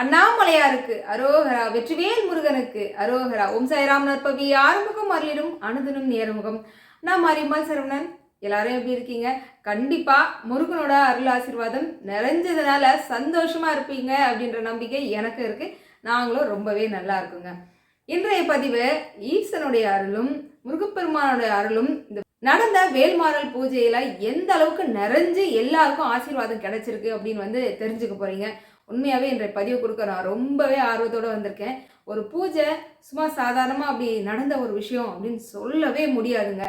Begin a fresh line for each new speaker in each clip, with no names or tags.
அண்ணாமலையாருக்கு அரோகரா வெற்றிவேல் முருகனுக்கு அரோகரா. ஓம் சாய்ராம் நற்பவி ஆறுமுகம் அருளிடும் அனுதினம் நேரமுகம். நான் மாரியம்மாள் சரவணன். எல்லாரும் எப்படி இருக்கீங்க? கண்டிப்பா முருகனோட அருள் ஆசீர்வாதம் நிறைஞ்சதுனால சந்தோஷமா இருப்பீங்க அப்படின்ற நம்பிக்கை எனக்கு இருக்கு. நாங்களும் ரொம்பவே நல்லா இருக்குங்க. இன்றைய பதிவு ஈசனுடைய அருளும் முருகப்பெருமானுடைய அருளும் இந்த நடந்த வேல்மாறல் பூஜையில எந்த அளவுக்கு நிறைஞ்சு எல்லாருக்கும் ஆசீர்வாதம் கிடைச்சிருக்கு அப்படின்னு வந்து தெரிஞ்சுக்க போறீங்க. உண்மையாகவே இன்றைய பதிவு கொடுக்க நான் ரொம்பவே ஆர்வத்தோடு வந்திருக்கேன். ஒரு பூஜை சும்மா சாதாரணமாக அப்படி நடந்த ஒரு விஷயம் அப்படின்னு சொல்லவே முடியாதுங்க.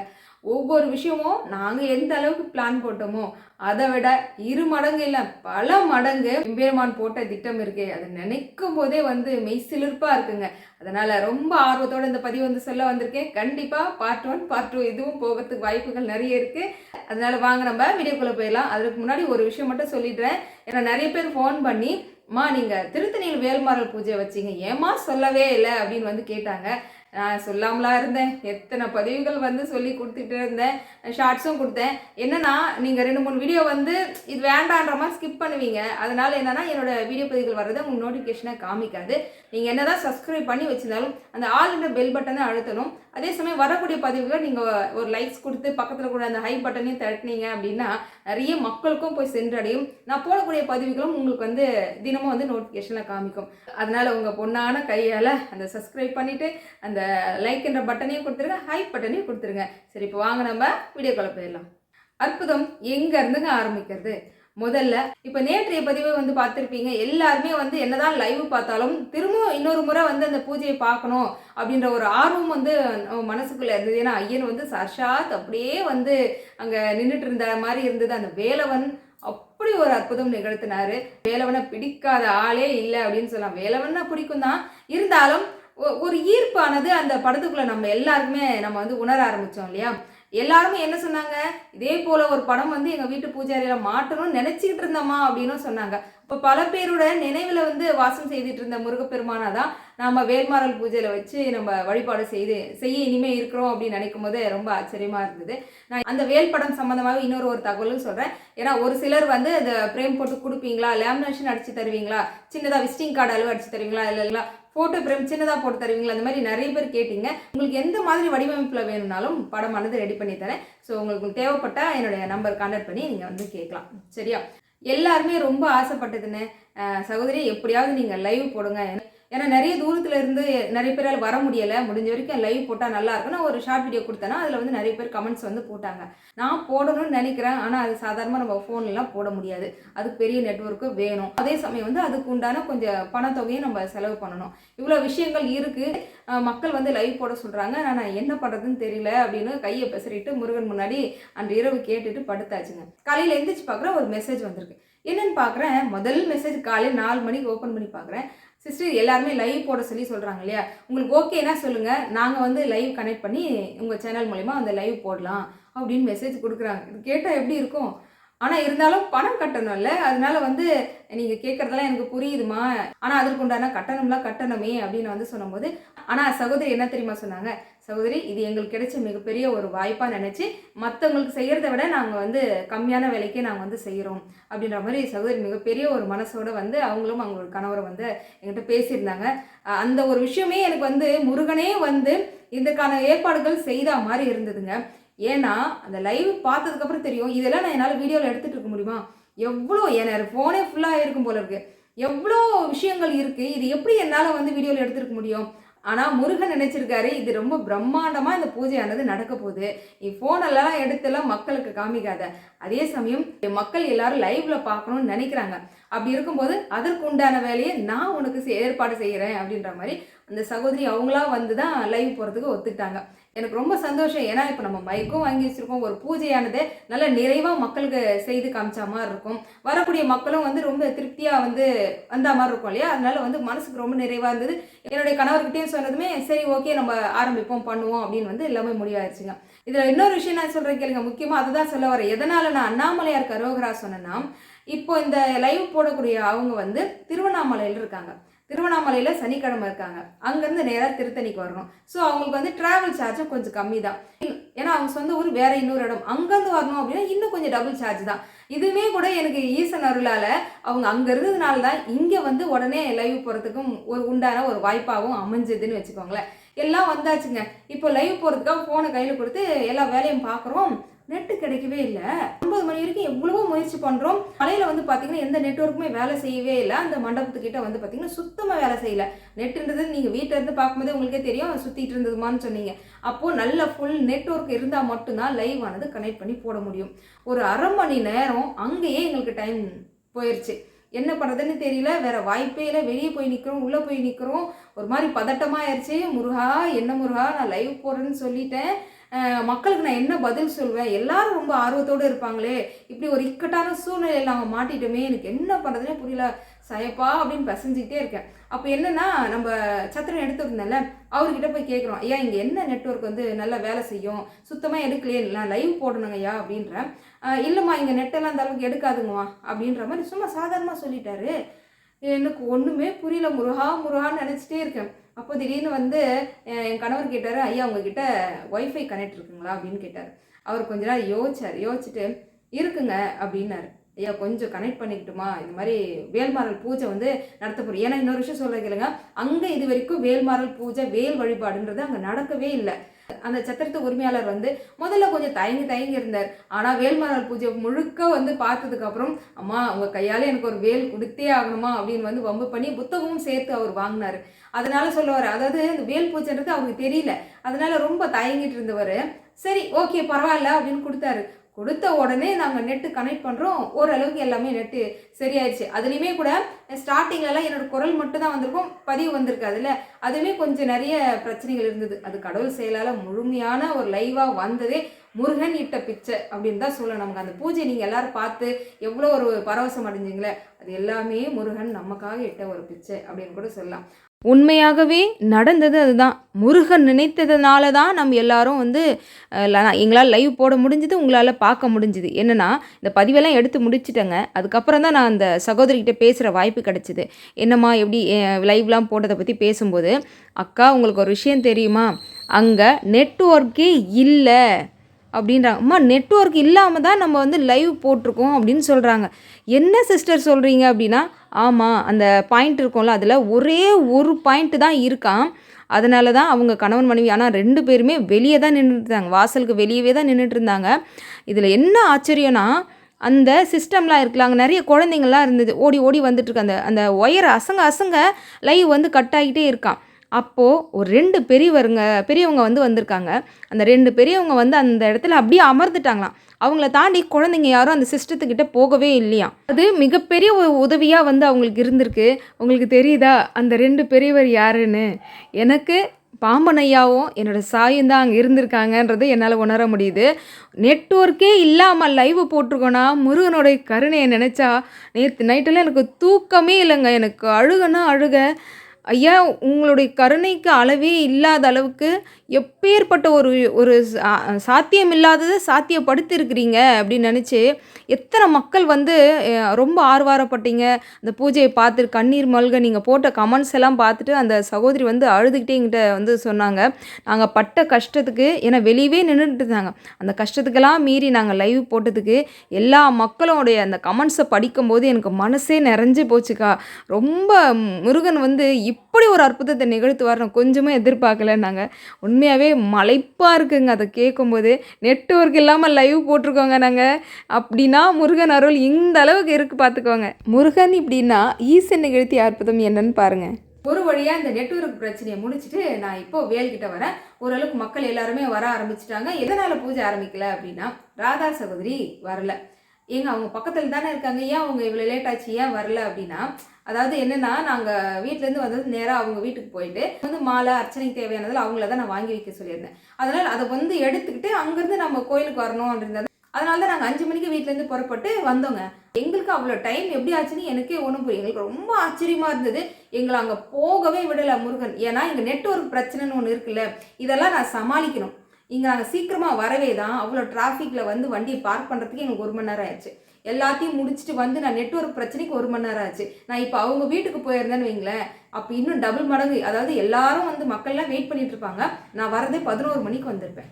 ஒவ்வொரு விஷயமும் நாங்கள் எந்த அளவுக்கு பிளான் போட்டோமோ அதை விட இரு மடங்கு இல்லை பல மடங்கு எம்பெருமான் போட்ட திட்டம் இருக்கே. அதை நினைக்கும் போதே வந்து மெய்சிலிர்ப்பாக இருக்குங்க. அதனால் ரொம்ப ஆர்வத்தோட இந்த பதிவு வந்து சொல்ல வந்திருக்கேன் கண்டிப்பாக பார்ட் ஒன் பார்ட் டூ இதுவும் போகிறதுக்கு வாய்ப்புகள் நிறைய இருக்குது அதனால் வாங்க நம்ம வீடியோக்குள்ளே போயிடலாம். அதுக்கு முன்னாடி ஒரு விஷயம் மட்டும் சொல்லிடுறேன். ஏன்னா நிறைய பேர் ஃபோன் பண்ணி அம்மா நீங்கள் திருத்தணியில் வேல்மாரல் பூஜை வச்சீங்க. ஏமா சொல்லவே இல்லை? அப்படின்னு வந்து கேட்டாங்க. நான் சொல்லாமலா இருந்தேன். எத்தனை பதிவுகள் வந்து சொல்லி கொடுத்துட்டு இருந்தேன். ஷார்ட்ஸும் கொடுத்தேன். என்னன்னா நீங்கள் ரெண்டு மூணு வீடியோ வந்து இது வேண்டான்ற மாதிரி ஸ்கிப் பண்ணுவீங்க. அதனால் என்னன்னா என்னோட வீடியோ பதிவுகள் வர்றதை உங்களுக்கு நோட்டிஃபிகேஷனாக காமிக்காது. நீங்கள் என்னதான் சப்ஸ்கிரைப் பண்ணி வச்சிருந்தாலும் அந்த ஆல் என்ற பெல் பட்டனை அழுத்தணும். அதே சமயம் வரக்கூடிய பதிவுகள் நீங்கள் ஒரு லைக்ஸ் கொடுத்து பக்கத்தில் கூட அந்த ஹை பட்டனையும் தட்டினீங்க அப்படின்னா நிறைய மக்களுக்கும் போய் சென்றடையும். நான் போடக்கூடிய பதிவுகளும் உங்களுக்கு வந்து தினமும் வந்து நோட்டிஃபிகேஷனில் காமிக்கும். அதனால் உங்கள் பொண்ணான கையால் அந்த சப்ஸ்கிரைப் பண்ணிவிட்டு அந்த லைக் என்ற பட்டனையும் கொடுத்துருங்க ஹை பட்டனையும் கொடுத்துருங்க. சரி இப்போ வாங்க நம்ம வீடியோக்குள்ள போயிடலாம். அற்புதம் எங்கேருந்துங்க ஆரம்பிக்கிறது? முதல்ல இப்போ நேற்றைய பதிவை வந்து பார்த்துருப்பீங்க. எல்லாருமே வந்து என்னதான் லைவ் பார்த்தாலும் திரும்பவும் இன்னொரு முறை வந்து அந்த பூஜையை பார்க்கணும் அப்படின்ற ஒரு ஆர்வம் வந்து மனசுக்குள்ளே இருந்தது. ஏன்னா ஐயன் வந்து சர்ஷாத் அப்படியே வந்து அங்கே நின்றுட்டு இருந்த மாதிரி இருந்தது. அந்த வேலவன் அப்படி ஒரு அற்புதம் நிகழ்த்தினாரு. வேலவனை பிடிக்காத ஆளே இல்லை அப்படின்னு சொல்லலாம். வேலவன்னா பிடிக்கும் தான் இருந்தாலும் ஒரு ஈர்ப்பானது அந்த படத்துக்குள்ளே நம்ம எல்லாருக்குமே நம்ம வந்து உணர ஆரம்பித்தோம் இல்லையா? எல்லாருமே என்ன சொன்னாங்க? இதே போல் ஒரு படம் வந்து எங்கள் வீட்டு பூஜாரியில் மாட்டணும்னு நினச்சிக்கிட்டு இருந்தோமா அப்படின்னு சொன்னாங்க. இப்போ பல பேரோட நினைவில் வந்து வாசம் செய்துட்டு இருந்த முருகப்பெருமானா தான் நாம் வேல்மாறல் பூஜையில் வச்சு நம்ம வழிபாடு செய்து செய்ய இனிமே இருக்கிறோம் அப்படின்னு நினைக்கும் போது ரொம்ப ஆச்சரியமாக இருந்தது. நான் அந்த வேல் படம் சம்மந்தமாக இன்னொரு ஒரு தகவலும் சொல்கிறேன் ஏன்னா ஒரு சிலர் வந்து அந்த ஃப்ரேம் போட்டு கொடுப்பீங்களா? லேமினேஷன் அடிச்சு தருவீங்களா? சின்னதாக விசிட்டிங் கார்டு அளவு அடிச்சு தருவீங்களா? இல்லைங்களா ஃபோட்டோ ஃப்ரேம் சின்னதாக போட்டு தருவீங்களா? அந்த மாதிரி நிறைய பேர் கேட்டீங்க. உங்களுக்கு எந்த மாதிரி வடிவமைப்பில் வேணும்னாலும் படமானது ரெடி பண்ணி தரேன். ஸோ உங்களுக்கு தேவைப்பட்டா என்னுடைய நம்பர் கான்டாக்ட் பண்ணி நீங்கள் வந்து கேட்கலாம். சரியா? எல்லாருமே ரொம்ப ஆசைப்பட்டதுன்னு சகோதரி எப்படியாவது நீங்கள் லைவ் போடுங்க. ஏன்னா நிறைய தூரத்துல இருந்து நிறைய பேரால் வர முடியலை. முடிஞ்ச வரைக்கும் லைவ் போட்டால் நல்லா இருக்கும். நான் ஒரு ஷார்ட் வீடியோ கொடுத்தேன்னா அதில் வந்து நிறைய பேர் கமெண்ட்ஸ் வந்து போட்டாங்க. நான் போடணும்னு நினைக்கிறேன். ஆனால் அது சாதாரணமாக நம்ம ஃபோன்லாம் போட முடியாது. அதுக்கு பெரிய நெட்வொர்க்கு வேணும். அதே சமயம் வந்து அதுக்கு உண்டான கொஞ்சம் பணத்தொகையும் நம்ம செலவு பண்ணணும். இவ்வளோ விஷயங்கள் இருக்குது மக்கள் வந்து லைவ் போட சொல்கிறாங்க நான் என்ன பண்ணுறதுன்னு தெரியல அப்படின்னு கையை பெசரிட்டு முருகன் முன்னாடி அன்று இரவு கேட்டுட்டு படுத்தாச்சுங்க. காலையில் எந்திரிச்சு பார்க்குறேன் ஒரு மெசேஜ் வந்திருக்கு. என்னன்னு பார்க்குறேன். முதல் மெசேஜ் காலையில் நாலு மணிக்கு ஓப்பன் பண்ணி பார்க்குறேன். சிஸ்டர் எல்லாருமே லைவ் போட சொல்லி சொல்கிறாங்க இல்லையா? உங்களுக்கு ஓகேனா சொல்லுங்கள் நாங்கள் வந்து லைவ் கனெக்ட் பண்ணி உங்கள் சேனல் மூலிமா அந்த லைவ் போடலாம் அப்படின்னு மெசேஜ் கொடுக்குறாங்க. இது கேட்டால் எப்படி இருக்கும்? ஆனால் இருந்தாலும் பணம் கட்டணும்ல. அதனால வந்து நீங்கள் கேட்குறதெல்லாம் எனக்கு புரியுதுமா. ஆனால் அதற்கு உண்டான கட்டணம்லாம் கட்டணமே அப்படின்னு வந்து சொன்னபோது ஆனால் சகோதரி என்ன தெரியுமா சொன்னாங்க? சகோதரி இது எங்களுக்கு கிடைச்ச மிகப்பெரிய ஒரு வாய்ப்பாக நினச்சி மற்றவங்களுக்கு செய்கிறத விட நாங்கள் வந்து கம்மியான விலைக்கே நாங்கள் வந்து செய்கிறோம் அப்படின்ற மாதிரி சகோதரி மிகப்பெரிய ஒரு மனசோட வந்து அவங்களும் அவங்களோட கணவரை வந்து எங்கிட்ட பேசியிருந்தாங்க. அந்த ஒரு விஷயமே எனக்கு வந்து முருகனே வந்து இதுக்கான ஏற்பாடுகள் செய்த மாதிரி இருந்ததுங்க. ஏன்னா அந்த லைவ் பார்த்ததுக்கப்புறம் தெரியும் இதெல்லாம் நான் என்னால் வீடியோவில் எடுத்துகிட்டு இருக்க முடியுமா? எவ்வளோ என் ஃபோனே ஃபுல்லாக இருக்கும் போல இருக்குது எவ்வளோ விஷயங்கள் இருக்குது இது எப்படி என்னால் வந்து வீடியோவில் எடுத்துருக்க முடியும்? ஆனால் முருகன் நினச்சிருக்காரு இது ரொம்ப பிரம்மாண்டமாக இந்த பூஜையானது நடக்க போகுது. நீ ஃபோனெல்லாம் எடுத்தெல்லாம் மக்களுக்கு காமிக்காத. அதே சமயம் மக்கள் எல்லாரும் லைவ்ல பார்க்கணும்னு நினைக்கிறாங்க. அப்படி இருக்கும்போது அதற்கு உண்டான வேலையை நான் உனக்கு ஏற்பாடு செய்கிறேன் அப்படின்ற மாதிரி அந்த சகோதரி அவங்களா வந்து தான் லைவ் போகிறதுக்கு ஒத்துக்கிட்டாங்க. எனக்கு ரொம்ப சந்தோஷம். ஏன்னா இப்போ நம்ம மைக்கும் வாங்கி வச்சுருக்கோம். ஒரு பூஜையானது நல்ல நிறைவாக மக்களுக்கு செய்து காமிச்சா மாதிரி இருக்கும். வரக்கூடிய மக்களும் வந்து ரொம்ப திருப்தியாக வந்து வந்த மாதிரி இருக்கும் இல்லையா? அதனால வந்து மனசுக்கு ரொம்ப நிறைவாக இருந்தது. என்னுடைய கணவர்கிட்டையும் சொன்னதுமே சரி ஓகே நம்ம ஆரம்பிப்போம் பண்ணுவோம் அப்படின்னு வந்து எல்லாமே முடிவாயிருச்சுங்க. இதில் இன்னொரு விஷயம் நான் சொல்கிறேன் கேளுங்க. முக்கியமாக அதுதான் சொல்ல வரேன். எதனால் நான் அண்ணாமலையார் கரோகரா சொன்னேன்னா இப்போ இந்த லைவ் போடக்கூடிய அவங்க வந்து திருவண்ணாமலையில் இருக்காங்க. திருவண்ணாமலையில் சனிக்கிழமை இருக்காங்க. அங்கேருந்து நேராக திருத்தணிக்கு வரணும். ஸோ அவங்களுக்கு வந்து ட்ராவல் சார்ஜும் கொஞ்சம் கம்மி தான். ஏன்னா அவங்க சொந்த ஊர் வேறு இன்னொரு இடம். அங்கேருந்து வரணும் அப்படின்னா இன்னும் கொஞ்சம் டபுள் சார்ஜ் தான். இதுவுமே கூட எனக்கு ஈசன் அருளால் அவங்க அங்கே இருந்ததுனால தான் இங்கே வந்து உடனே லைவ் போகிறதுக்கும் ஒரு உண்டான ஒரு வாய்ப்பாகவும் அமைஞ்சதுன்னு வச்சுக்கோங்களேன். எல்லாம் வந்தாச்சுங்க. இப்போ லைவ் போகிறதுக்காக ஃபோனை கையில் கொடுத்து எல்லா வேலையும் பார்க்குறோம். நெட்டு கிடைக்கவே இல்லை. ஒன்பது மணி வரைக்கும் எவ்வளவோ முயற்சி பண்ணுறோம் மலையில் வந்து பார்த்தீங்கன்னா எந்த நெட்ஒர்க்குமே வேலை செய்யவே இல்லை. அந்த மண்டபத்துக்கிட்ட வந்து பார்த்தீங்கன்னா சுத்தமாக வேலை செய்யல. நெட்டுன்றது நீங்கள் வீட்டில் இருந்து பார்க்கும்போதே உங்களுக்கே தெரியும் சுற்றிட்டு இருந்ததுமான்னு சொன்னீங்க. அப்போது நல்ல ஃபுல் நெட்ஒர்க் இருந்தால் மட்டும்தான் லைவ் ஆனது கனெக்ட் பண்ணி போட முடியும். ஒரு அரை மணி நேரம் அங்கேயே எங்களுக்கு டைம் போயிடுச்சு என்ன பண்ணுறதுன்னு தெரியல. வேற வாய்ப்பே இல்லை. வெளியே போய் நிற்கிறோம் உள்ளே போய் நிற்கிறோம் ஒரு மாதிரி பதட்டமாக ஆயிடுச்சு முருகா என்ன முருகா நான் லைவ் போடுறேன்னு சொல்லிட்டேன். மக்களுக்கு நான் என்ன பதில் சொல்வேன்? எல்லாரும் ரொம்ப ஆர்வத்தோடு இருப்பாங்களே. இப்படி ஒரு இக்கட்டான சூழ்நிலையில் நாங்கள் மாட்டிட்டோமே எனக்கு என்ன பண்ணுறதுனே புரியல. சயப்பா அப்படின்னு பசஞ்சிக்கிட்டே இருக்கேன். அப்போ என்னன்னா நம்ம சத்திரன் எடுத்துருந்தேன்ல அவர்கிட்ட போய் கேட்குறோம் ஐயா இங்கே என்ன நெட்வொர்க் வந்து நல்லா வேலை செய்யும்? சுத்தமாக எடுக்கலையே நான் லைவ் போடணுங்க ஐயா அப்படின்றேன். இல்லைம்மா இங்கே நெட்டெல்லாம் அந்த அளவுக்கு எடுக்காதுங்கம்மா அப்படின்ற மாதிரி சும்மா சாதாரணமாக சொல்லிட்டாரு. எனக்கு ஒன்றுமே புரியல. முருகா முருகான்னு நினச்சிட்டே இருக்கேன். அப்போ திடீர்னு வந்து என் கணவர் கேட்டார் ஐயா உங்ககிட்ட ஒய்ஃபை கனெக்ட் இருக்குங்களா? அப்படின்னு கேட்டார். அவர் கொஞ்ச நேரம் யோசிச்சார். யோசிச்சுட்டு இருக்குங்க அப்படின்னாரு. ஐயா கொஞ்சம் கனெக்ட் பண்ணிக்கிட்டுமா? இந்த மாதிரி வேல்மாரல் பூஜை வந்து நடத்த போகிறோம் ஏன்னா இன்னொரு விஷயம் சொல்ல கேளுங்க. அங்கே இது வரைக்கும் வேல்மாரல் பூஜை வேல் வழிபாடுன்றது அங்கே நடக்கவே இல்லை. அந்த சத்திரத்து உரிமையாளர் வந்து முதல்ல கொஞ்சம் தயங்கி தயங்கி இருந்தார். ஆனால் வேல்மாரல் பூஜை முழுக்க வந்து பார்த்ததுக்கப்புறம் அம்மா உங்கள் கையால் எனக்கு ஒரு வேல் கொடுத்தே ஆகணுமா? அப்படின்னு வந்து வம்பு பண்ணி புத்தகமும் சேர்த்து அவர் வாங்கினார். அதனால சொல்லுவார். அதாவது இந்த வேல் பூஜைன்றது அவருக்கு தெரியல. அதனால ரொம்ப தயங்கிட்டு இருந்தவர். சரி ஓகே பரவாயில்ல அப்படின்னு கொடுத்தாரு. கொடுத்த உடனே நாங்கள் நெட்டு கனெக்ட் பண்ணுறோம் ஓரளவுக்கு எல்லாமே நெட்டு சரியாயிடுச்சு அதுலேயுமே கூட ஸ்டார்டிங்லலாம் என்னோட குரல் மட்டும் தான் வந்திருக்கும். பதிவு வந்திருக்காதுல்ல. அதுவுமே கொஞ்சம் நிறைய பிரச்சனைகள் இருந்தது. அது கடவுள் செயலால் முழுமையான ஒரு லைவாக வந்ததே முருகன் இட்ட பிச்சை அப்படின்னு தான் சொல்லணும். நமக்கு அந்த பூஜை நீங்கள் எல்லோரும் பார்த்து எவ்வளோ ஒரு பரவசம் அடைஞ்சிங்களே அது எல்லாமே முருகன் நமக்காக இட்ட ஒரு பிச்சை அப்படின்னு கூட சொல்லலாம்.
உண்மையாகவே நடந்தது அதுதான். முருகன் நினைத்ததுனால தான் நம்ம எல்லாரும் வந்து எங்களால் லைவ் போட முடிஞ்சுது உங்களால் பார்க்க முடிஞ்சுது. என்னென்னா இந்த பதிவெல்லாம் எடுத்து முடிச்சிட்டேங்க. அதுக்கப்புறம் தான் நான் அந்த சகோதரிக்கிட்ட பேசுகிற வாய்ப்பு கிடச்சிது. என்னம்மா எப்படி லைவ்லாம் போட்டதை பற்றி பேசும்போது அக்கா உங்களுக்கு ஒரு விஷயம் தெரியுமா? அங்கே நெட்ஒர்க்கே இல்லை. அப்படின்றாங்க. அம்மா நெட்ஒர்க் இல்லாமல் தான் நம்ம வந்து லைவ் போட்டிருக்கோம் அப்படின்னு சொல்கிறாங்க என்ன சிஸ்டர் சொல்கிறீங்க அப்படின்னா ஆமாம் அந்த பாயிண்ட் இருக்கும்ல அதில் ஒரே ஒரு பாயிண்ட்டு தான் இருக்கான் அதனால தான் அவங்க கணவன் மனைவி ஆனால் ரெண்டு பேருமே வெளியே தான் நின்றுட்டு இருந்தாங்க வாசலுக்கு வெளியவே தான் நின்றுட்டு இருந்தாங்க இதில் என்ன ஆச்சரியம்னா அந்த சிஸ்டம்லாம் இருக்குல்ல அங்கே நிறைய குழந்தைங்கள்லாம் இருந்தது. ஓடி ஓடி வந்துட்டுருக்கு. அந்த அந்த ஒயர் அசங்க அசங்க லைவ் வந்து கட் ஆகிட்டே இருக்கான். அப்போது ஒரு ரெண்டு பெரியவருங்க பெரியவங்க வந்து வந்திருக்காங்க. அந்த ரெண்டு பெரியவங்க வந்து அந்த இடத்துல அப்படியே அமர்ந்துட்டாங்களாம். அவங்கள தாண்டி குழந்தைங்க யாரும் அந்த சிஸ்டத்துக்கிட்ட போகவே இல்லையா அது மிகப்பெரிய ஒரு உதவியாக வந்து அவங்களுக்கு இருந்திருக்கு. உங்களுக்கு தெரியுதா? அந்த ரெண்டு பெரியவர் யாருன்னு? எனக்கு பாம்பன் ஐயாவும் என்னோட சாயும் தான் அங்கே இருந்திருக்காங்கன்றது என்னால் உணர முடியுது. நெட்ஒர்க்கே இல்லாமல் லைவ் போட்டிருக்கோன்னா முருகனுடைய கருணையை நினச்சா நேற்று நைட்டெல்லாம் எனக்கு தூக்கமே இல்லைங்க. எனக்கு அழுகனா அழுக. ஐயா உங்களுடைய கருணைக்கு அளவே இல்லாத அளவுக்கு எப்பேற்பட்ட ஒரு ஒரு சாத்தியமில்லாததை சாத்தியம் இல்லாததை அப்படின்னு நினச்சி எத்தனை மக்கள் வந்து ரொம்ப ஆர்வாரப்பட்டீங்க. அந்த பூஜையை பார்த்துட்டு கண்ணீர் மல்க நீங்கள் போட்ட கமெண்ட்ஸ் எல்லாம் பார்த்துட்டு அந்த சகோதரி வந்து அழுதுகிட்டே எங்கிட்ட வந்து சொன்னாங்க. நாங்கள் பட்ட கஷ்டத்துக்கு ஏன்னா வெளியவே நின்றுட்டு இருந்தாங்க. அந்த கஷ்டத்துக்கெல்லாம் மீறி நாங்கள் லைவ் போட்டதுக்கு எல்லா மக்களோடைய அந்த கமெண்ட்ஸை படிக்கும்போது எனக்கு மனசே நிறைஞ்சு போச்சுக்கா. ரொம்ப முருகன் வந்து இப்படி ஒரு அற்புதத்தை நிகழ்த்துவார் நான் கொஞ்சமே எதிர்பார்க்கல நாங்கள் உண்மையாகவே மலைப்பாக இருக்குங்க. அதை கேட்கும்போது நெட்ஒர்க் இல்லாமல் லைவ் போட்டிருக்கோங்க நாங்கள் அப்படின்னா முருகன் அருள் இந்த அளவுக்கு இருக்குது பார்த்துக்கோங்க முருகன் இப்படின்னா ஈசன் நிகழ்த்தி அற்புதம் என்னன்னு பாருங்கள்
ஒரு வழியாக இந்த நெட்வொர்க் பிரச்சனையை முடிச்சுட்டு நான் இப்போ வேல்கிட்ட வரேன். ஓரளவுக்கு மக்கள் எல்லாருமே வர ஆரம்பிச்சிட்டாங்க. எதனால் பூஜை ஆரம்பிக்கல அப்படின்னா ராதா சகோதரி வரல. ஏங்க அவங்க பக்கத்தில் தானே இருக்காங்க. ஏன் அவங்க இவ்வளோ லேட் ஆச்சு? ஏன் வரல அப்படின்னா அதாவது என்னன்னா நாங்கள் வீட்டிலேருந்து வந்தது நேராக அவங்க வீட்டுக்கு போயிட்டு வந்து மாலை அர்ச்சனைக்கு தேவையானதில் அவங்கள தான் நான் வாங்கி வைக்க சொல்லியிருந்தேன். அதனால் அதை வந்து எடுத்துக்கிட்டு அங்கேருந்து நம்ம கோயிலுக்கு வரணும் அப்படின்றது அதனால தான் நாங்கள் அஞ்சு மணிக்கு வீட்டிலேருந்து புறப்பட்டு வந்தோங்க. எங்களுக்கு அவ்வளோ டைம் எப்படி ஆச்சுன்னு எனக்கே ஒன்றும் புரியும் எங்களுக்கு ரொம்ப ஆச்சரியமாக இருந்தது. எங்களை அங்கே போகவே விடலை முருகன். ஏன்னா இங்கே நெட்ஒர்க் பிரச்சனைன்னு ஒன்று இருக்குல்ல இதெல்லாம் நான் சமாளிக்கணும். இங்கே நாங்கள் சீக்கிரமாக வரவே தான். அவ்வளோ டிராஃபிக்கில் வந்து வண்டியை பார்க் பண்ணுறதுக்கு எங்களுக்கு ஒரு மணி நேரம் ஆயிடுச்சு. எல்லாத்தையும் முடிச்சுட்டு வந்து நான் நெட்ஒர்க் பிரச்சனைக்கு ஒரு மணி நேரம் ஆச்சு. நான் இப்போ அவங்க வீட்டுக்கு போயிருந்தேன்னு வைங்களேன். அப்போ இன்னும் டபுள் மடங்கு அதாவது எல்லாரும் வந்து மக்கள்லாம் வெயிட் பண்ணிட்டு இருப்பாங்க. நான் வரதே பதினோரு மணிக்கு வந்திருப்பேன்.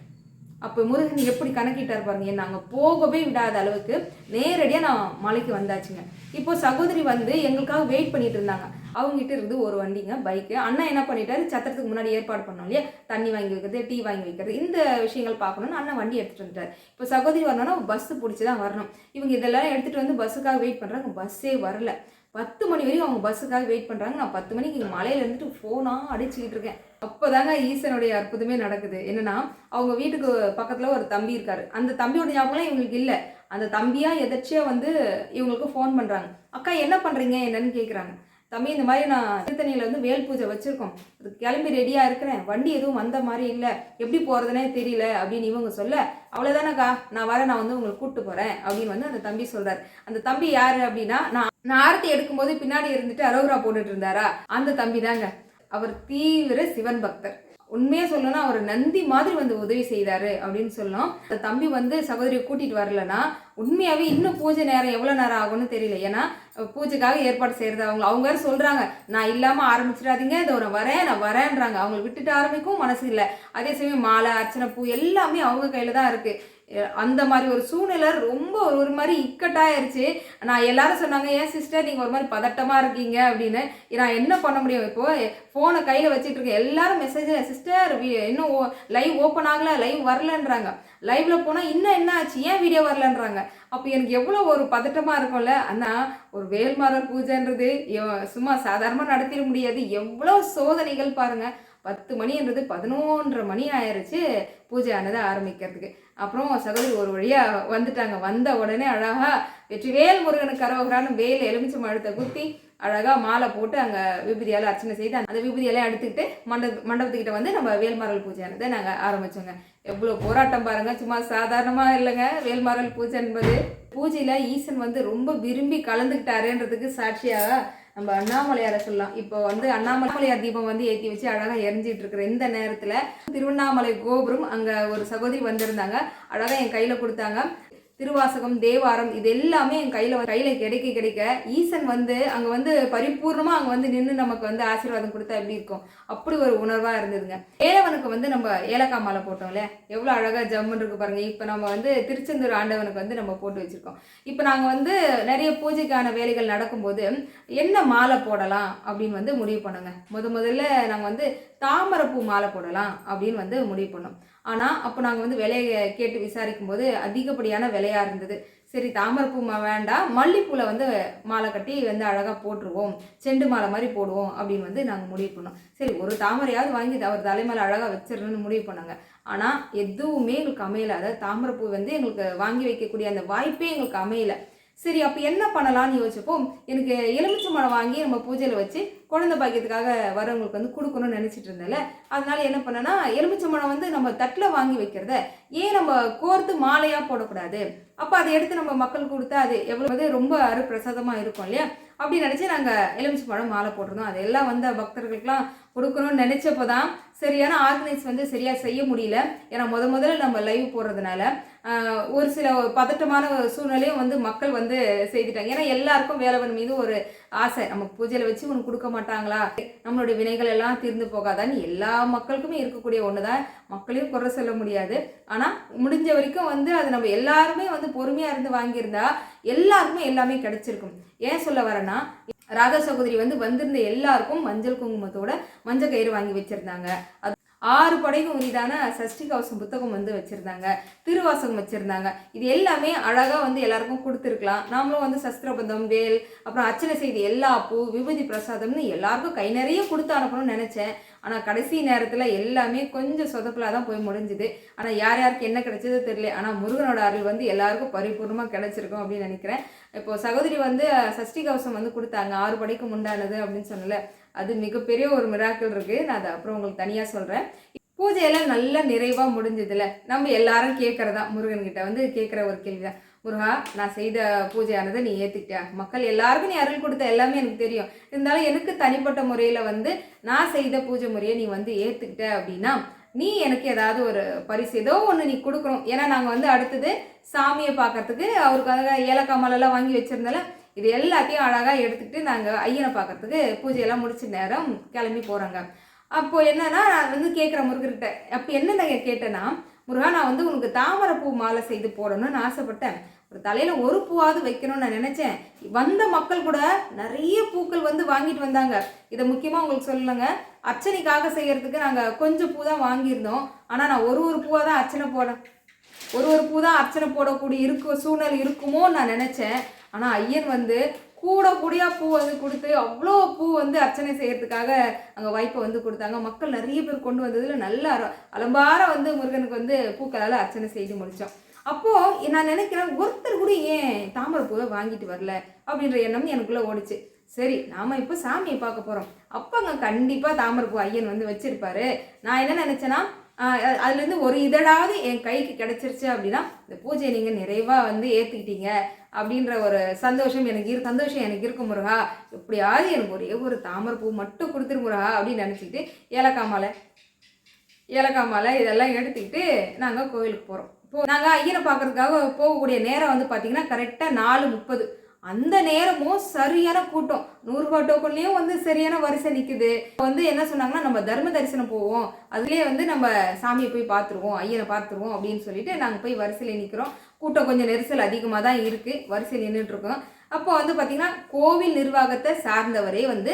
அப்போ முருகன் எப்படி கணக்கிட்டார் பாருங்க. என்ன அங்கே போகவே விடாத அளவுக்கு நேரடியாக நான் மலைக்கு வந்தாச்சுங்க. இப்போ சகோதரி வந்து எங்களுக்காக வெயிட் பண்ணிட்டு இருந்தாங்க. அவங்ககிட்ட இருந்து ஒரு வண்டிங்க பைக்கு. அண்ணா என்ன பண்ணிட்டாரு? சத்திரத்துக்கு முன்னாடி ஏற்பாடு பண்ணோம் இல்லையா? தண்ணி வாங்கி வைக்கிறது டீ வாங்கி வைக்கிறது இந்த விஷயங்கள் பார்க்கணும்னு அண்ணன் வண்டி எடுத்துகிட்டு வந்துட்டார். இப்போ சகோதரி வரணும்னா பஸ் பிடிச்சி தான் வரணும். இவங்க இதெல்லாம் எடுத்துகிட்டு வந்து பஸ்ஸுக்காக வெயிட் பண்ணுறாங்க பஸ்ஸே வரல. பத்து மணி வரையும் அவங்க பஸ்ஸுக்காக வெயிட் பண்ணுறாங்க நான் பத்து மணிக்கு இங்கே மலையில இருந்துட்டு ஃபோனாக அடிச்சுக்கிட்டு இருக்கேன். அப்போ தாங்க ஈசனுடைய அற்புதமே நடக்குது. என்னென்னா அவங்க வீட்டுக்கு பக்கத்தில் ஒரு தம்பி இருக்கார். அந்த தம்பியோட ஞாபகம்லாம் இவங்களுக்கு இல்லை. அந்த தம்பியாக எதாச்சியாக வந்து இவங்களுக்கு ஃபோன் பண்ணுறாங்க அக்கா என்ன பண்ணுறீங்க என்னன்னு கேட்குறாங்க தம்பி இந்த மாதிரி நான் திருத்தணியில் வந்து வேல் பூஜை வச்சுருக்கோம். கிளம்பி ரெடியாக இருக்கிறேன். வண்டி எதுவும் வந்த மாதிரி இல்லை. எப்படி போகிறதுனே தெரியல அப்படின்னு இவங்க சொல்ல அவ்வளோதானக்கா நான் வரேன். நான் வந்து உங்களை கூப்பிட்டு போகிறேன் அப்படின்னு வந்து அந்த தம்பி சொல்கிறார் அந்த தம்பி யார் அப்படின்னா நான் நான் ஆரத்தி எடுக்கும்போது பின்னாடி இருந்துட்டு அரோகரா போட்டுட்டு இருந்தாரா? அந்த தம்பி தாங்க அவர் தீவிர சிவன் பக்தர். உண்மையாக சொல்லணும்னா அவர் நந்தி மாதிரி வந்து உதவி செய்தார் அப்படின்னு சொல்லும் அந்த தம்பி வந்து சகோதரியை கூட்டிகிட்டு வரலன்னா உண்மையாகவே இன்னும் பூஜை நேரம் எவ்வளோ நேரம் ஆகும்னு தெரியல. ஏன்னா பூஜைக்காக ஏற்பாடு செய்கிறது அவங்க அவங்க வேறு சொல்கிறாங்க நான் இல்லாமல் ஆரம்பிச்சிடாதீங்க இதை ஒரு வரேன் நான் வரேன்றாங்க. அவங்களை விட்டுட்டு ஆரம்பிக்கவும் மனசு இல்லை. அதே சமயம் மாலை அர்ச்சனை பூ எல்லாமே அவங்க கையில் தான் இருக்குது அந்த மாதிரி ஒரு சூழ்நிலை ரொம்ப ஒரு ஒரு மாதிரி இக்கட்டாயிருச்சு. நான் எல்லாரும் சொன்னாங்க ஏன் சிஸ்டர் நீங்கள் ஒரு மாதிரி பதட்டமாக இருக்கீங்க? அப்படின்னு. நான் என்ன பண்ண முடியும் இப்போ? ஃபோனை கையில் வச்சுட்டு இருக்கேன் எல்லாரும் மெசேஜ் சிஸ்டர் இன்னும் லைவ் ஓப்பன் ஆகல லைவ் வரலன்றாங்க. லைவ்ல போனால் இன்னும் என்ன ஆச்சு? ஏன் வீடியோ வரலன்றாங்க? அப்போ எனக்கு எவ்வளோ ஒரு பதட்டமாக இருக்கும்ல. ஆனால் ஒரு வேல்மாரல் பூஜைன்றது சும்மா சாதாரணமாக நடத்திட முடியாது. எவ்வளோ சோதனைகள் பாருங்கள் பத்து மணின்றது பதினொன்றரை மணி ஆயிருச்சு. பூஜை ஆனதை ஆரம்பிக்கிறதுக்கு. அப்புறம் சகோதரி ஒரு வழியாக வந்துட்டாங்க. வந்த உடனே அழகாக வெற்றிவேல் முருகனுக்கு கரவகரான்னு வேல் எலுமிச்சை மழத்தை குத்தி அழகாக மாலை போட்டு அங்கே விபூதியால் அர்ச்சனை செய்து அந்த விபூதியெல்லாம் எடுத்துக்கிட்டு மண்டப மண்டபத்துக்கிட்ட வந்து நம்ம வேல்மாரல் பூஜை ஆனதை நாங்கள் ஆரம்பித்தோங்க எவ்வளோ போராட்டம் பாருங்கள் சும்மா சாதாரணமாக இல்லைங்க. வேல்மாரல் பூஜை என்பது. பூஜையில் ஈசன் வந்து ரொம்ப விரும்பி கலந்துக்கிட்டாருன்றதுக்கு சாட்சியாக நம்ம அண்ணாமலையாரை சொல்லலாம். இப்போ வந்து அண்ணாமலையார் தீபம் வந்து ஏற்றி வச்சு அழகாக எரிஞ்சிட்டு இருக்கிற இந்த நேரத்தில் திருவண்ணாமலை கோபுரம் அங்கே ஒரு சகோதரி வந்திருந்தாங்க. அழகாக என் கையில் கொடுத்தாங்க. திருவாசகம் தேவாரம் இது எல்லாமே என் கையில் கையில் கிடைக்க கிடைக்க ஈசன் வந்து அங்கே வந்து பரிபூர்ணமாக அங்கே வந்து நின்று நமக்கு வந்து ஆசீர்வாதம் கொடுத்தா எப்படி இருக்கும்? அப்படி ஒரு உணர்வாக இருந்ததுங்க. ஏலவனுக்கு வந்து நம்ம ஏலக்காய் மாலை போட்டோம்ல எவ்வளோ அழகாக ஜம்முன்னு இருக்கு பாருங்க. இப்போ நம்ம வந்து திருச்செந்தூர் ஆண்டவனுக்கு வந்து நம்ம போட்டு வச்சுருக்கோம். இப்போ நாங்கள் வந்து நிறைய பூஜைக்கான வேலைகள் நடக்கும்போது என்ன மாலை போடலாம் அப்படின்னு வந்து முடிவு பண்ணுங்க. முத முதல்ல நாங்கள் வந்து தாமரைப்பூ மாலை போடலாம் அப்படின்னு வந்து முடிவு பண்ணோம். ஆனால் அப்போ நாங்கள் வந்து விலையை கேட்டு விசாரிக்கும் போது அதிகப்படியான விலையாக இருந்தது. சரி தாமரைப்பூ வேண்டாம் மல்லிப்பூவில் வந்து மாலை கட்டி வந்து அழகாக போட்டுருவோம் செண்டு மாலை மாதிரி போடுவோம் அப்படின்னு வந்து நாங்கள் முடிவு பண்ணோம். சரி ஒரு தாமரையாவது வாங்கி அவர் தலைமையில் அழகாக வச்சிடணும்னு முடிவு பண்ணாங்க. ஆனால் எதுவுமே எங்களுக்கு அமையலை. அதாவது தாமரைப்பூ வந்து எங்களுக்கு வாங்கி வைக்கக்கூடிய அந்த வாய்ப்பே எங்களுக்கு அமையலை. சரி அப்போ என்ன பண்ணலாம்னு யோசிச்சப்போம் எனக்கு எலுமிச்சை மரம் வாங்கி நம்ம பூஜையில் வச்சு குழந்தை பாக்கியத்துக்காக வரவங்களுக்கு வந்து கொடுக்கணும்னு நினச்சிட்டு இருந்தேன்ல. அதனால என்ன பண்ணேன்னா எலுமிச்சை மரம் வந்து நம்ம தட்டில் வாங்கி வைக்கிறத ஏன் நம்ம கோர்த்து மாலையாக போடக்கூடாது? அப்போ அதை எடுத்து நம்ம மக்கள் கொடுத்தா அது எவ்வளவு ரொம்ப அருப்பிரசாதமாக இருக்கும் இல்லையா? அப்படி நினச்சி நாங்கள் எலுமிச்சை பழம் மாலை போட்டிருந்தோம். அதெல்லாம் வந்த பக்தர்களுக்கெல்லாம் கொடுக்கணும்னு நினச்சப்போ தான் சரியான ஆர்கனைஸ் வந்து சரியாக செய்ய முடியல. ஏன்னா முத முதல்ல நம்ம லைவ் போடுறதுனால ஒரு சில பதட்டமான ஒரு சூழ்நிலையும் வந்து மக்கள் வந்து செய்துட்டாங்க. ஏன்னா எல்லாருக்கும் வேலவன் மீது ஒரு ஆசை. நம்ம பூஜையில் வச்சு ஒன்று கொடுக்க மாட்டாங்களா? நம்மளுடைய வினைகள் எல்லாம் தீர்ந்து போகாதான்னு எல்லா மக்களுக்குமே இருக்கக்கூடிய ஒன்று தான் மக்களையும் குறை சொல்ல முடியாது. ஆனால் முடிஞ்ச வரைக்கும் வந்து அது நம்ம எல்லாருமே வந்து பொறுமையாக இருந்து வாங்கியிருந்தா எல்லாருக்குமே எல்லாமே கிடைச்சிருக்கும். ஏன் சொல்ல வரேன்னா ராதா சகோதரி வந்து வந்திருந்த எல்லாருக்கும் மஞ்சள் குங்குமத்தோட மஞ்சள் கயிறு வாங்கி வச்சிருந்தாங்க. அது ஆறு படைக்கும் உரிதான சஷ்டி கவசம் புத்தகம் வந்து வச்சுருந்தாங்க திருவாசகம் வச்சுருந்தாங்க. இது எல்லாமே அழகாக வந்து எல்லாருக்கும் கொடுத்துருக்கலாம். நாமளும் வந்து சஸ்திரபந்தம் வேல் அப்புறம் அர்ச்சனை செய்தி எல்லா பூ விபூதி பிரசாதம்னு எல்லாருக்கும் கை நிறைய கொடுத்து அனுப்பணும்னு நினைச்சேன். ஆனால் கடைசி நேரத்தில் எல்லாமே கொஞ்சம் சொதப்பில் தான் போய் முடிஞ்சுது. ஆனால் யார் யாருக்கு என்ன கிடைச்சதோ தெரியல. ஆனால் முருகனோட அருள் வந்து எல்லாருக்கும் பரிபூர்ணமாக கிடைச்சிருக்கும் அப்படின்னு நினைக்கிறேன். இப்போ சகோதரி வந்து சஷ்டி கவசம் வந்து கொடுத்தாங்க ஆறு படைக்கு உண்டானது அப்படின்னு சொன்னல அது மிகப்பெரிய ஒரு மிராக்கள் இருக்குது நான் அதை அப்புறம் உங்களுக்கு தனியாக சொல்கிறேன் பூஜையெல்லாம் நல்லா நிறைவாக முடிஞ்சதுல நம்ம எல்லாரும் கேட்குறதா முருகன்கிட்ட வந்து கேட்குற ஒரு கேள்விதான். முருகா நான் செய்த பூஜையானதை நீ ஏற்றுக்கிட்டியா மக்கள் எல்லாருக்கும் நீ அருள் கொடுத்த எல்லாமே எனக்கு தெரியும். இருந்தாலும் எனக்கு தனிப்பட்ட முறையில் வந்து நான் செய்த பூஜை முறையை நீ வந்து ஏற்றுக்கிட்ட அப்படின்னா நீ எனக்கு ஏதாவது ஒரு பரிசு ஏதோ ஒன்று நீ கொடுக்கணும். ஏன்னா நாங்கள் வந்து அடுத்தது சாமியை பார்க்கறதுக்கு அவருக்காக ஏலக்காய் மாலைலாம் வாங்கி வச்சுருந்தால இது எல்லாத்தையும் அழகாக எடுத்துக்கிட்டு நாங்கள் ஐயனை பார்க்கறதுக்கு பூஜையெல்லாம் முடிச்ச நேரம் கிளம்பி போகிறாங்க அப்போது என்னன்னா நான் வந்து கேட்குற முருகர்கிட்ட அப்போ என்ன நான் கேட்டேன்னா முருகா நான் வந்து உனக்கு தாமரை பூ மாலை செய்து போடணும்னு ஆசைப்பட்டேன். ஒரு தலையில் ஒரு பூவாவது வைக்கணும்னு நான் நினச்சேன். வந்த மக்கள் கூட நிறைய பூக்கள் வந்து வாங்கிட்டு வந்தாங்க. இதை முக்கியமாக உங்களுக்கு சொல்லுங்க அர்ச்சனைக்காக செய்கிறதுக்கு நாங்கள் கொஞ்சம் பூ தான் வாங்கியிருந்தோம். ஆனால் நான் ஒரு ஒரு பூவாக தான் அர்ச்சனை போட ஒரு ஒரு பூ தான் அர்ச்சனை போடக்கூடிய இருக்க சூழ்நிலை இருக்குமோன்னு நான் நினச்சேன். ஆனால் ஐயன் வந்து கூட கூடியா பூ வந்து கொடுத்து அவ்வளோ பூ வந்து அர்ச்சனை செய்யறதுக்காக அங்கே வாய்ப்பை வந்து கொடுத்தாங்க. மக்கள் நிறைய பேர் கொண்டு வந்ததில் நல்ல அர- அலம்பார வந்து முருகனுக்கு வந்து பூக்களால் அர்ச்சனை செய்து முடித்தோம் அப்போது நான் நினைக்கிறேன் ஒருத்தர் கூட ஏன் தாமரை பூவை வாங்கிட்டு வரல அப்படின்ற எண்ணம் எனக்குள்ளே ஓடிச்சு. சரி நாம் இப்போ சாமியை பார்க்க போகிறோம் அப்போ அங்கே கண்டிப்பாக தாமரைப்பூ ஐயன் வந்து வச்சுருப்பாரு. நான் என்ன நினச்சேன்னா அதுலேருந்து ஒரு இதழாவது என் கைக்கு கிடச்சிருச்சு அப்படின்னா இந்த பூஜையை நீங்கள் நிறைவாக வந்து ஏற்றுக்கிட்டீங்க அப்படின்ற ஒரு சந்தோஷம் எனக்கு இரு சந்தோஷம் எனக்கு இருக்கும் முருகா. எப்படியாவது எனக்கு ஒரே ஒரு தாமரை பூ மட்டும் கொடுத்துரு முருகா அப்படின்னு நினச்சிக்கிட்டு ஏலக்காய் மாலை ஏலக்காய் மாலை இதெல்லாம் எடுத்துக்கிட்டு நாங்கள் கோயிலுக்கு போகிறோம் இப்போ நாங்கள் ஐயனை பார்க்கறதுக்காக போகக்கூடிய நேரம் வந்து பார்த்திங்கன்னா கரெக்டாக நாலு முப்பது. அந்த நேரமும் சரியான கூட்டம். நூறுரூபா டோக்கன்லேயும் வந்து சரியான வரிசை நிற்குது வந்து என்ன சொன்னாங்கன்னா நம்ம தர்ம தரிசனம் போவோம். அதுலேயே வந்து நம்ம சாமியை போய் பார்த்துருவோம் ஐயனை பார்த்துருவோம் அப்படின்னு சொல்லிட்டு நாங்கள் போய் வரிசையில் நிற்கிறோம் கூட்டம் கொஞ்சம் நெரிசல் அதிகமாக தான் இருக்குது வரிசையில் நின்றுட்டுருக்கோம் அப்போ வந்து பார்த்திங்கன்னா கோவில் நிர்வாகத்தை சார்ந்தவரே வந்து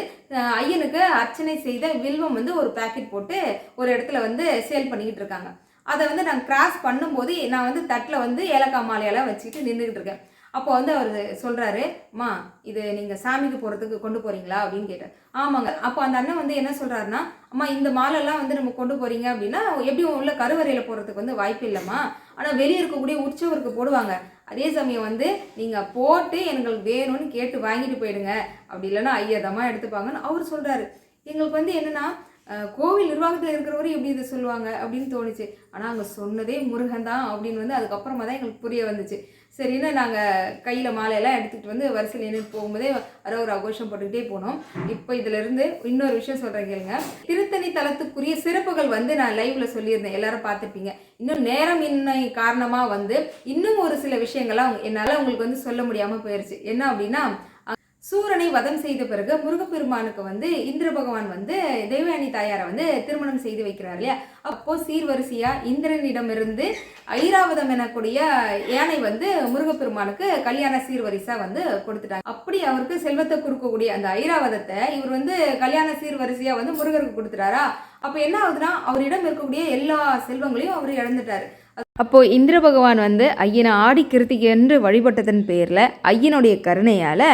ஐயனுக்கு அர்ச்சனை செய்த வில்வம் வந்து ஒரு பாக்கெட் போட்டு ஒரு இடத்துல வந்து சேல் பண்ணிக்கிட்டு இருக்காங்க. அதை வந்து நான் கிராஸ் பண்ணும்போது நான் வந்து தட்டில் வந்து ஏலக்காய் மாலையெல்லாம் வச்சுக்கிட்டு நின்றுக்கிட்டு இருக்கேன். அப்போ வந்து அவர் சொல்கிறாரு மா இது நீங்கள் சாமிக்கு போகிறதுக்கு கொண்டு போகிறீங்களா அப்படின்னு கேட்டார். ஆமாங்க. அப்போ அந்த அண்ணன் வந்து என்ன சொல்கிறாருன்னா அம்மா இந்த மாலெல்லாம் வந்து நம்ம கொண்டு போகிறீங்க அப்படின்னா எப்படியும் உள்ள கருவறையில் போகிறதுக்கு வந்து வாய்ப்பு இல்லைம்மா. ஆனால் வெளியே இருக்கக்கூடிய உற்சவருக்கு போடுவாங்க. அதே சமயம் வந்து நீங்கள் போட்டு எங்களுக்கு வேணும்னு கேட்டு வாங்கிட்டு போயிடுங்க. அப்படி இல்லைன்னா ஐயதமாக எடுத்துப்பாங்கன்னு அவர் சொல்கிறாரு எங்களுக்கு வந்து என்னென்னா கோவில் நிர்வாகத்தில் இருக்கிறவரு எப்படி இதை சொல்லுவாங்க அப்படின்னு தோணுச்சு. ஆனால் அங்கே சொன்னதே முருகன் தான் அப்படின்னு வந்து அதுக்கப்புறமா தான் எங்களுக்கு புரிய வந்துச்சு. சரின்னு நாங்கள் கையில் மாலையெல்லாம் எடுத்துகிட்டு வந்து வரிசையில் நின்று போகும்போதே வர ஒரு அகோஷம் போட்டுக்கிட்டே போனோம். இப்போ இதிலிருந்து இன்னொரு விஷயம் சொல்கிறேன் கேளுங்க. திருத்தணி தலத்துக்குரிய சிறப்புகள் வந்து நான் லைவ்ல சொல்லியிருந்தேன். எல்லாரும் பார்த்துருப்பீங்க. இன்னும் நேரம் இன்னை காரணமாக வந்து இன்னும் ஒரு சில விஷயங்கள்லாம் என்னால் உங்களுக்கு வந்து சொல்ல முடியாமல் போயிடுச்சு என்ன அப்படின்னா சூரனை வதம் செய்த பிறகு முருகப்பெருமானுக்கு வந்து இந்திர பகவான் வந்து தேவயானி தாயாரை வந்து திருமணம் செய்து வைக்கிறார் இல்லையா? அப்போ சீர்வரிசையா இந்திரனிடமிருந்து ஐராவதம் எனக்கூடிய யானை வந்து முருகப்பெருமானுக்கு கல்யாண சீர்வரிசா வந்து கொடுத்துட்டாங்க. அப்படி அவருக்கு செல்வத்தை கொடுக்கக்கூடிய அந்த ஐராவதத்தை இவர் வந்து கல்யாண சீர்வரிசையா வந்து முருகருக்கு கொடுத்துட்டாரா? அப்போ என்ன ஆகுதுன்னா அவரிடம் இருக்கக்கூடிய எல்லா செல்வங்களையும் அவர் இழந்துட்டாரு.
அப்போது இந்திர பகவான் வந்து ஐயனை ஆடி கிருத்திகை என்று வழிபட்டதன் பேரில் ஐயனுடைய கருணையால்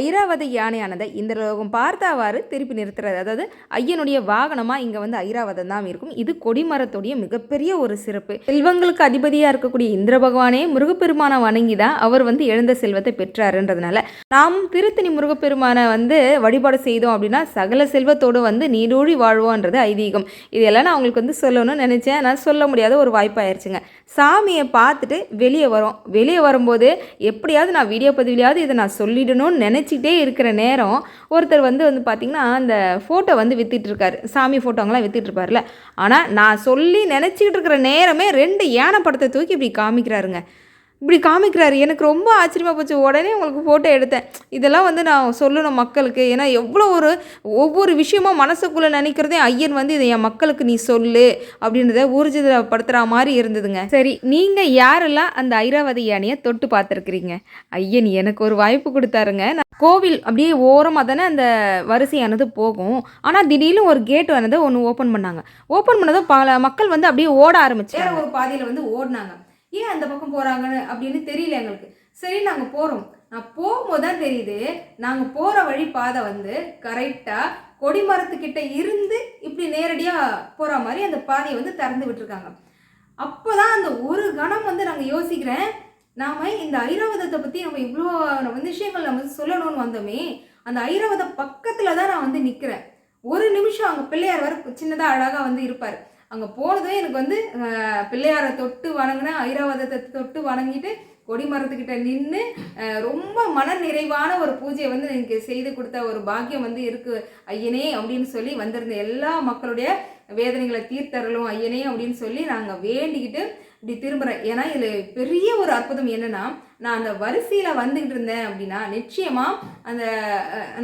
ஐராவத யானையானதை இந்திரலோகம் பார்த்தாவாறு திருப்பி நிறுத்துறது. அதாவது ஐயனுடைய வாகனமாக இங்கே வந்து ஐராவதம் தான் இருக்கும். இது கொடிமரத்துடைய மிகப்பெரிய ஒரு சிறப்பு. செல்வங்களுக்கு அதிபதியாக இருக்கக்கூடிய இந்திர பகவானே முருகப்பெருமானை வணங்கி தான் அவர் வந்து எழுந்த செல்வத்தை பெற்றாருன்றதுனால நாம் திருத்தணி முருகப்பெருமானை வந்து வழிபாடு செய்தோம் அப்படின்னா சகல செல்வத்தோடு வந்து நீடூழி வாழ்வோன்றது ஐதீகம். இதெல்லாம் நான் உங்களுக்கு வந்து சொல்லணும்னு நினச்சேன். நான் சொல்ல முடியாத ஒரு வாய்ப்பாயிருச்சுங்க சாமியை பார்த்துட்டு வெளியே வரோம். வெளியே வரும்போது எப்படியாவது நான் வீடியோ பதிவிலையாவது இதை நான் சொல்லிடணும்னு நினச்சிக்கிட்டே இருக்கிற நேரம் ஒருத்தர் வந்து வந்து பார்த்திங்கன்னா அந்த ஃபோட்டோ வந்து விற்றுட்ருக்காரு சாமி ஃபோட்டோங்களாம் வித்துட்டு இருப்பார்ல ஆனால் நான் சொல்லி நினச்சிக்கிட்டு இருக்கிற நேரமே ரெண்டு யானை படத்தை தூக்கி இப்படி காமிக்கிறாருங்க. இப்படி காமிக்கிறாரு. எனக்கு ரொம்ப ஆச்சரியமாக போச்சு. உடனே உங்களுக்கு ஃபோட்டோ எடுத்தேன். இதெல்லாம் வந்து நான் சொல்லணும் மக்களுக்கு. ஏன்னா எவ்வளோ ஒரு ஒவ்வொரு விஷயமும் மனசுக்குள்ளே நினைக்கிறதே ஐயன் வந்து இதை என் மக்களுக்கு நீ சொல்லு அப்படின்றத ஊர்ஜிதப்படுத்துகிற மாதிரி இருந்ததுங்க. சரி நீங்கள் யாரெல்லாம் அந்த ஐராவதி யானையை தொட்டு பார்த்துருக்குறீங்க? ஐயன் எனக்கு ஒரு வாய்ப்பு கொடுத்தாருங்க. நான் கோவில் அப்படியே ஓரமாக தானே அந்த வரிசையானது போகும். ஆனால் திடீர்னு ஒரு கேட் ஆனது ஒன்று ஓப்பன் பண்ணாங்க. ஓப்பன் பண்ணதும் பல மக்கள் வந்து அப்படியே ஓட ஆரம்பிச்சு
ஒரு பாதையில் வந்து ஓடினாங்க. ஏன் அந்த பக்கம் போகிறாங்கன்னு அப்படின்னு தெரியல எங்களுக்கு. சரி நாங்கள் போகிறோம் நான் போகும்போது தான் தெரியுது நாங்கள் போகிற வழி பாதை வந்து கரெக்டாக கொடிமரத்துக்கிட்ட இருந்து இப்படி நேரடியாக போகிற மாதிரி அந்த பாதையை வந்து திறந்து விட்டுருக்காங்க. அப்போதான் அந்த ஒரு கணம் வந்து நாங்கள் யோசிக்கிறேன் நாம இந்த ஐராவதத்தை பற்றி நம்ம இவ்வளோ வந்து விஷயங்கள் நம்ம வந்து சொல்லணும்னு வந்தோமே அந்த ஐராவத பக்கத்தில் தான் நான் வந்து நிற்கிறேன் ஒரு நிமிஷம் அவங்க பிள்ளையார் வர சின்னதாக அழகாக வந்து இருப்பார். அங்கே போனதும் எனக்கு வந்து பிள்ளையாரை தொட்டு வணங்கினேன் ஐராவதத்தை தொட்டு வணங்கிட்டு கொடி மரத்துக்கிட்ட நின்று ரொம்ப மன நிறைவான ஒரு பூஜையை வந்து எனக்கு செய்து கொடுத்த ஒரு பாக்கியம் வந்து இருக்கு. ஐயனே அப்படின்னு சொல்லி வந்திருந்த எல்லா மக்களுடைய வேதனைகளை தீர்த்தரலும் ஐயனே அப்படின்னு சொல்லி நாங்கள் வேண்டிக்கிட்டு இப்படி திரும்புகிறேன் ஏன்னா இதில் பெரிய ஒரு அற்புதம் என்னென்னா நான் அந்த வரிசையில் வந்துக்கிட்டு இருந்தேன் அப்படின்னா நிச்சயமாக அந்த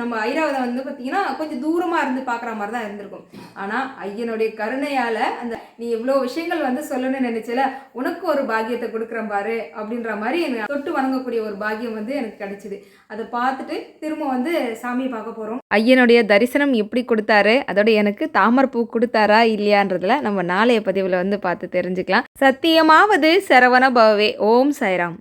நம்ம ஐராவதை வந்து பார்த்தீங்கன்னா கொஞ்சம் தூரமாக இருந்து பார்க்குற மாதிரி தான் இருந்திருக்கும். ஆனால் ஐயனுடைய கருணையால் அந்த நீ இவ்வளோ விஷயங்கள் வந்து சொல்லணும்னு நினச்சல உனக்கு ஒரு பாக்கியத்தை கொடுக்குறேன் பாரு அப்படின்ற மாதிரி எனக்கு தொட்டு வணங்கக்கூடிய ஒரு பாக்கியம் வந்து எனக்கு கிடைச்சிது. அதை பார்த்துட்டு திரும்ப வந்து சாமியை பார்க்க போகிறோம்
ஐயனுடைய தரிசனம் எப்படி கொடுத்தாரு? அதோட எனக்கு தாமரைப்பூ கொடுத்தாரா இல்லையான்றதுல நம்ம நாளைய பதிவில் வந்து பார்த்து தெரிஞ்சுக்கலாம். சத்தியமாவது சரவண பவவே ஓம் சாய்ராம்.